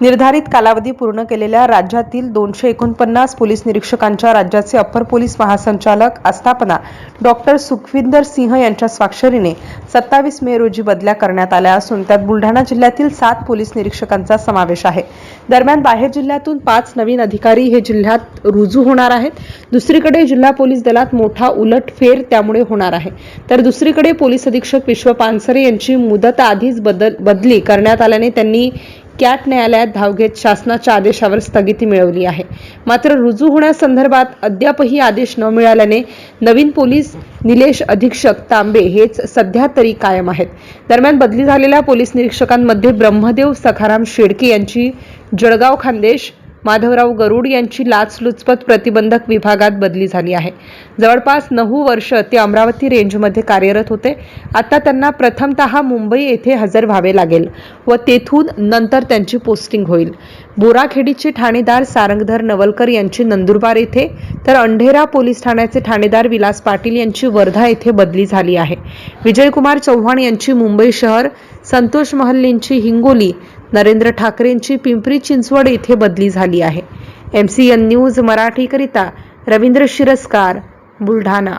निर्धारित कालावधी पूर्ण केलेल्या राज्यातील दोनशे एकोणपन्नास पोलीस निरीक्षकांच्या राज्याचे अप्पर पोलीस महासंचालक आस्थापना डॉक्टर सुखविंदर सिंह यांच्या स्वाक्षरीने सत्तावीस मे रोजी बदल्या करण्यात आल्या असून त्यात बुलढाणा जिल्ह्यातील सात पोलीस निरीक्षकांचा समावेश आहे. दरम्यान बाहेर जिल्ह्यातून पाच नवीन अधिकारी हे जिल्ह्यात रुजू होणार आहेत. दुसरीकडे जिल्हा पोलीस दलात मोठा उलटफेर त्यामुळे होणार आहे. तर दुसरीकडे पोलीस अधीक्षक विश्व पानसरे यांची मुदत आधीच बदल बदली करण्यात आल्याने त्यांनी कॅट न्यायालयात धाव घेत शासनाच्या आदेशावर स्थगिती मिळवली आहे. मात्र रुजू होण्यासंदर्भात अद्यापही आदेश न मिळाल्याने नवीन पोलीस निलेश अधीक्षक तांबे हेच सध्या तरी कायम आहेत. दरम्यान बदली झालेल्या पोलीस निरीक्षकांमध्ये ब्रह्मदेव सखाराम शेडके यांची जळगाव खानदेश माधवराव गरुड यांची लाचलुचपत प्रतिबंधक विभागात बदली झाली आहे. जवळपास नऊ वर्ष ते अमरावती रेंजमध्ये कार्यरत होते. आता त्यांना प्रथमतः मुंबई येथे हजर व्हावे लागेल व तेथून नंतर त्यांची पोस्टिंग होईल. बोराखेडीचे ठाणेदार सारंगधर नवलकर यांची नंदुरबार येथे तर अंढेरा पोलीस ठाण्याचे ठाणेदार विलास पाटील यांची वर्धा येथे बदली झाली आहे. विजयकुमार चव्हाण यांची मुंबई शहर संतोष महल्लींची हिंगोली नरेंद्र ठाकरेंची पिंपरी चिंचवड येथे बदली झाली आहे. एम सी एन न्यूज मराठीकरिता रवींद्र शिरस्कार बुलढाणा.